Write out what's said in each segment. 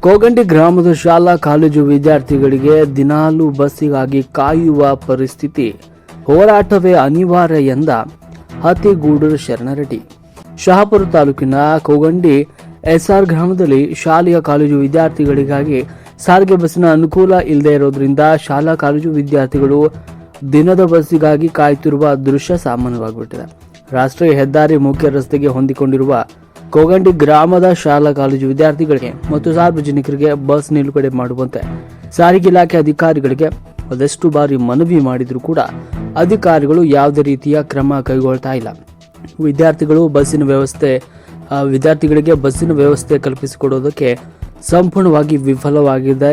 ಕೋಗಂಡಿ ಗ್ರಾಮದ ಶಾಲಾ ಕಾಲೇಜು ವಿದ್ಯಾರ್ಥಿಗಳಿಗೆ ದಿನಾಲು ಬಸ್ಸಿಗಾಗಿ ಕಾಯುವ ಪರಿಸ್ಥಿತಿ. ಹೋರಾಟವೇ ಅನಿವಾರ್ಯ ಎಂದ ಹತಿಗೂಡೂರು ಶರಣರೆಡ್ಡಿ. ಶಹಾಪುರ ತಾಲೂಕಿನ ಕೋಗಂಡಿ ಎಸ್ಆರ್ ಗ್ರಾಮದಲ್ಲಿ ಶಾಲೆಯ ಕಾಲೇಜು ವಿದ್ಯಾರ್ಥಿಗಳಿಗಾಗಿ ಸಾರಿಗೆ ಬಸ್ಸಿನ ಅನುಕೂಲ ಇಲ್ಲದೆ ಇರೋದ್ರಿಂದ ಶಾಲಾ ಕಾಲೇಜು ವಿದ್ಯಾರ್ಥಿಗಳು ದಿನದ ಬಸ್ಸಿಗಾಗಿ ಕಾಯುತ್ತಿರುವ ದೃಶ್ಯ ಸಾಮಾನ್ಯವಾಗಿಬಿಟ್ಟಿದೆ. ರಾಷ್ಟ್ರೀಯ ಹೆದ್ದಾರಿ ಮುಖ್ಯ ರಸ್ತೆಗೆ ಹೊಂದಿಕೊಂಡಿರುವ ಕೋಗಂಡಿ ಗ್ರಾಮದ ಶಾಲಾ ಕಾಲೇಜು ವಿದ್ಯಾರ್ಥಿಗಳಿಗೆ ಮತ್ತು ಸಾರ್ವಜನಿಕರಿಗೆ ಬಸ್ ನಿಲುಗಡೆ ಮಾಡುವಂತೆ ಸಾರಿಗೆ ಇಲಾಖೆ ಅಧಿಕಾರಿಗಳಿಗೆ ಅದೆಷ್ಟು ಬಾರಿ ಮನವಿ ಮಾಡಿದರೂ ಕೂಡ ಅಧಿಕಾರಿಗಳು ಯಾವುದೇ ರೀತಿಯ ಕ್ರಮ ಕೈಗೊಳ್ತಾ ಇಲ್ಲ. ವಿದ್ಯಾರ್ಥಿಗಳು ಬಸ್ಸಿನ ವ್ಯವಸ್ಥೆ ವಿದ್ಯಾರ್ಥಿಗಳಿಗೆ ಬಸ್ಸಿನ ವ್ಯವಸ್ಥೆ ಕಲ್ಪಿಸಿಕೊಡೋದಕ್ಕೆ ಸಂಪೂರ್ಣವಾಗಿ ವಿಫಲವಾಗಿದೆ.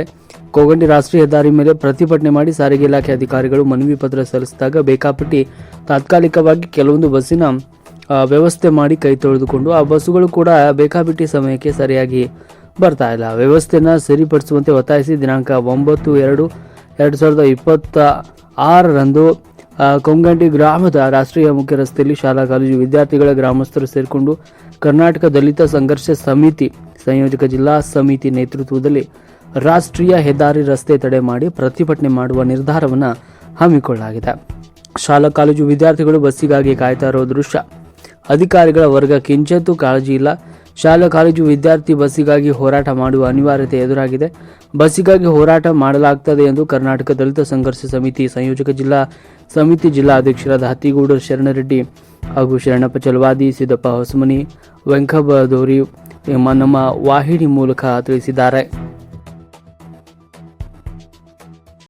ಕೋಗಂಡಿ ರಾಷ್ಟ್ರೀಯ ಹೆದ್ದಾರಿ ಮೇಲೆ ಪ್ರತಿಭಟನೆ ಮಾಡಿ ಸಾರಿಗೆ ಇಲಾಖೆ ಅಧಿಕಾರಿಗಳು ಮನವಿ ಪತ್ರ ಸಲ್ಲಿಸಿದಾಗ ಬೇಕಾಪಟ್ಟಿ ತಾತ್ಕಾಲಿಕವಾಗಿ ಕೆಲವೊಂದು ಬಸ್ಸಿನ ವ್ಯವಸ್ಥೆ ಮಾಡಿ ಕೈ ತೊಳೆದುಕೊಂಡು ಆ ಬಸ್ಸುಗಳು ಕೂಡ ಬೇಕಾಬಿಟ್ಟಿ ಸಮಯಕ್ಕೆ ಸರಿಯಾಗಿ ಬರ್ತಾ ಇಲ್ಲ. ವ್ಯವಸ್ಥೆನ ಸರಿಪಡಿಸುವಂತೆ ಒತ್ತಾಯಿಸಿ ದಿನಾಂಕ ಒಂಬತ್ತು ಎರಡು ಎರಡು ಸಾವಿರದ ಇಪ್ಪತ್ತ ಆರರಂದು ಆ, ಕೊಂಗಂಟಿ ಗ್ರಾಮದ ರಾಷ್ಟ್ರೀಯ ಮುಖ್ಯ ರಸ್ತೆಯಲ್ಲಿ ಶಾಲಾ ಕಾಲೇಜು ವಿದ್ಯಾರ್ಥಿಗಳ ಗ್ರಾಮಸ್ಥರು ಸೇರಿಕೊಂಡು ಕರ್ನಾಟಕ ದಲಿತ ಸಂಘರ್ಷ ಸಮಿತಿ ಸಂಯೋಜಕ ಜಿಲ್ಲಾ ಸಮಿತಿ ನೇತೃತ್ವದಲ್ಲಿ ರಾಷ್ಟ್ರೀಯ ಹೆದ್ದಾರಿ ರಸ್ತೆ ತಡೆ ಮಾಡಿ ಪ್ರತಿಭಟನೆ ಮಾಡುವ ನಿರ್ಧಾರವನ್ನು ಹಮ್ಮಿಕೊಳ್ಳಲಾಗಿದೆ. ಶಾಲಾ ಕಾಲೇಜು ವಿದ್ಯಾರ್ಥಿಗಳು ಬಸ್ಸಿಗಾಗಿ ಕಾಯ್ತಾ ಇರೋ ದೃಶ್ಯ ಅಧಿಕಾರಿಗಳ ವರ್ಗ ಕಿಂಚಿತ್ತೂ ಕಾಳಜಿ ಇಲ್ಲ. ಶಾಲಾ ಕಾಲೇಜು ವಿದ್ಯಾರ್ಥಿ ಬಸ್ಸಿಗಾಗಿ ಹೋರಾಟ ಮಾಡುವ ಅನಿವಾರ್ಯತೆ ಎದುರಾಗಿದೆ. ಬಸ್ಸಿಗಾಗಿ ಹೋರಾಟ ಮಾಡಲಾಗ್ತದೆ ಎಂದು ಕರ್ನಾಟಕ ದಲಿತ ಸಂಘರ್ಷ ಸಮಿತಿ ಸಂಯೋಜಕ ಜಿಲ್ಲಾ ಸಮಿತಿ ಜಿಲ್ಲಾ ಅಧ್ಯಕ್ಷರಾದ ಹತ್ತಿಗೂಡೂರು ಶರಣರೆಡ್ಡಿ ಹಾಗೂ ಶರಣಪ್ಪ ಚಲವಾದಿ, ಸಿದ್ದಪ್ಪ ಹೊಸಮನಿ, ವೆಂಕಬ ನಮ್ಮ ವಾಹಿನಿ ಮೂಲಕ ತಿಳಿಸಿದ್ದಾರೆ.